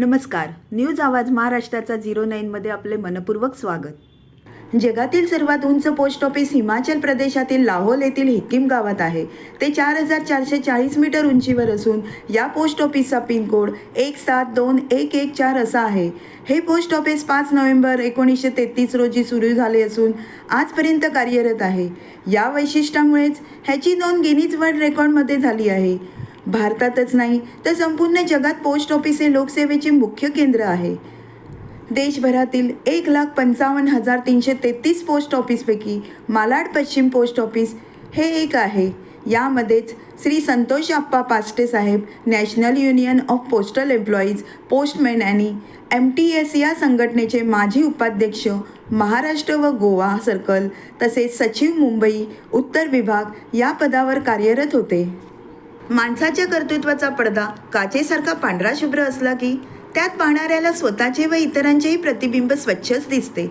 नमस्कार. न्यूज आवाज महाराष्ट्राचा झिरो नाईनमध्ये आपले मनपूर्वक स्वागत. जगातील सर्वात उंच पोस्ट ऑफिस हिमाचल प्रदेशातील लाहोल येथील हिक्कीम गावात आहे. ते चार हजार चारशे चाळीस मीटर उंचीवर असून या पोस्ट ऑफिसचा पिनकोड एक सात दोन एक एक चार असा आहे. हे पोस्ट ऑफिस पाच नोव्हेंबर एकोणीसशे तेहतीस रोजी सुरू झाले असून आजपर्यंत कार्यरत आहे. या वैशिष्ट्यामुळेच ह्याची नोंद गिनीज वर्ल्ड रेकॉर्डमध्ये झाली आहे. भारतातच नाही तर संपूर्ण जगात पोस्ट ऑफिस हे लोकसेवेचे मुख्य केंद्र आहे. देशभरातील एक लाख पंचावन्न हजार तीनशे तेहतीस पोस्ट ऑफिसपैकी मालाड पश्चिम पोस्ट ऑफिस हे एक आहे. यामध्येच Shri Santosh Appa Paste saheb national union of postal employees postman आणि एम टी एस या संघटनेचे माजी उपाध्यक्ष महाराष्ट्र व गोवा सर्कल तसेच सचिव मुंबई उत्तर विभाग या पदावर कार्यरत होते. माणसाच्या कर्तृत्वाचा पडदा काचेसारखा पांढरा शुभ्र असला की त्यात पाहणाऱ्याला स्वतःचे व इतरांचेही प्रतिबिंब स्वच्छच दिसते.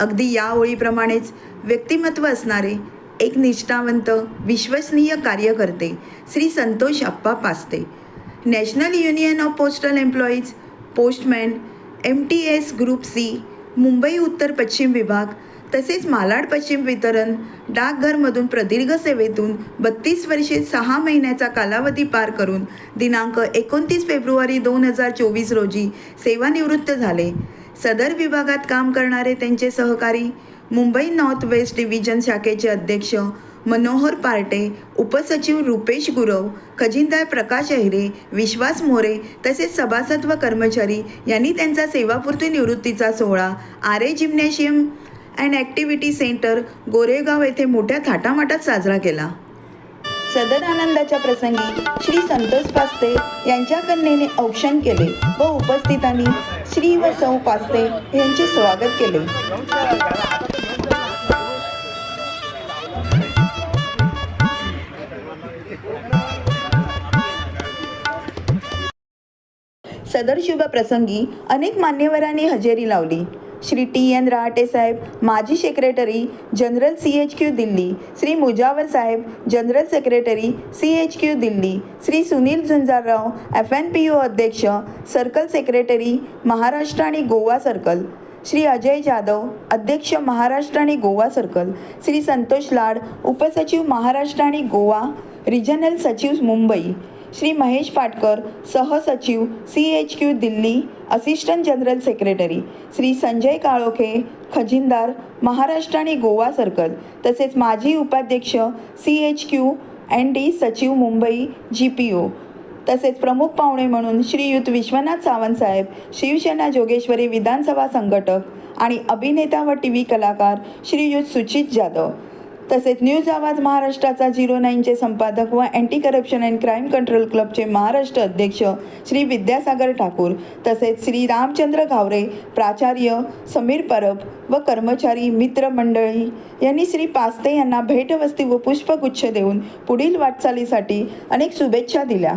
अगदी या ओळीप्रमाणेच व्यक्तिमत्व असणारे एक निष्ठावंत विश्वसनीय कार्यकर्ते Shri Santosh Appa Paste. National union of postal employees postman M T S group C Mumbai उत्तर पश्चिम विभाग तसेच मालाड पश्चिम वितरण डाकघरमधून प्रदीर्घ सेवेतून बत्तीस वर्षे सहा महिन्याचा कालावधी पार करून दिनांक एकोणतीस फेब्रुवारी दोन हजार चोवीस रोजी सेवानिवृत्त झाले. सदर विभागात काम करणारे त्यांचे सहकारी मुंबई नॉर्थ वेस्ट डिव्हिजन शाखेचे अध्यक्ष मनोहर पार्टे उपसचिव रुपेश गुरव खजिनदार प्रकाश अहिरे विश्वास मोरे तसेच सभासद व कर्मचारी यांनी त्यांचा सेवापूर्ती निवृत्तीचा सोहळा Aarey gymnasium and activity centre Goregaon येथे मोठ्या थाटामाटात साजरा केला. सदर आनंदाच्या प्रसंगी श्री संतोष पास्ते यांच्या कन्येने औक्षण केले व उपस्थितांनी श्री व सौ पास्ते यांचे स्वागत केले. सदर शुभ प्रसंगी अनेक मान्यवरांनी हजेरी लावली. श्री टी एन रहाटे साहेब माजी secretary general C H Q Delhi Shri Mujawar saheb general secretary C H Q Delhi Shri Sunil Zunjarrao F N P U अध्यक्ष सर्कल सेक्रेटरी महाराष्ट्र आणि गोवा सर्कल श्री अजय जाधव अध्यक्ष महाराष्ट्र आणि गोवा सर्कल श्री संतोष लाड उपसचिव महाराष्ट्र आणि गोवा रिजनल सचिव मुंबई श्री महेश पाटकर सहसचिव C H Q Delhi assistant general secretary Shri Sanjay Kalokhe खजिनदार Maharashtra आणि Goa circle तसेच माजी उपाध्यक्ष C H Q N D सचिव मुंबई जी पी ओ तसेच प्रमुख पाहुणे म्हणून श्रीयुत विश्वनाथ सावंतसाहेब शिवसेना जोगेश्वरी विधानसभा संघटक आणि अभिनेता व टी व्ही कलाकार श्रीयुत सुचित जाधव. तसेच न्यूज आवाज महाराष्ट्राचा झिरो नाईनचे संपादक व anti corruption and crime control क्लबचे महाराष्ट्र अध्यक्ष श्री विद्यासागर ठाकूर तसेच श्री रामचंद्र घावरे प्राचार्य समीर परब व कर्मचारी मित्रमंडळी यांनी श्री पास्ते यांना भेटवस्ती व पुष्पगुच्छ देऊन पुढील वाटचालीसाठी अनेक शुभेच्छा दिल्या.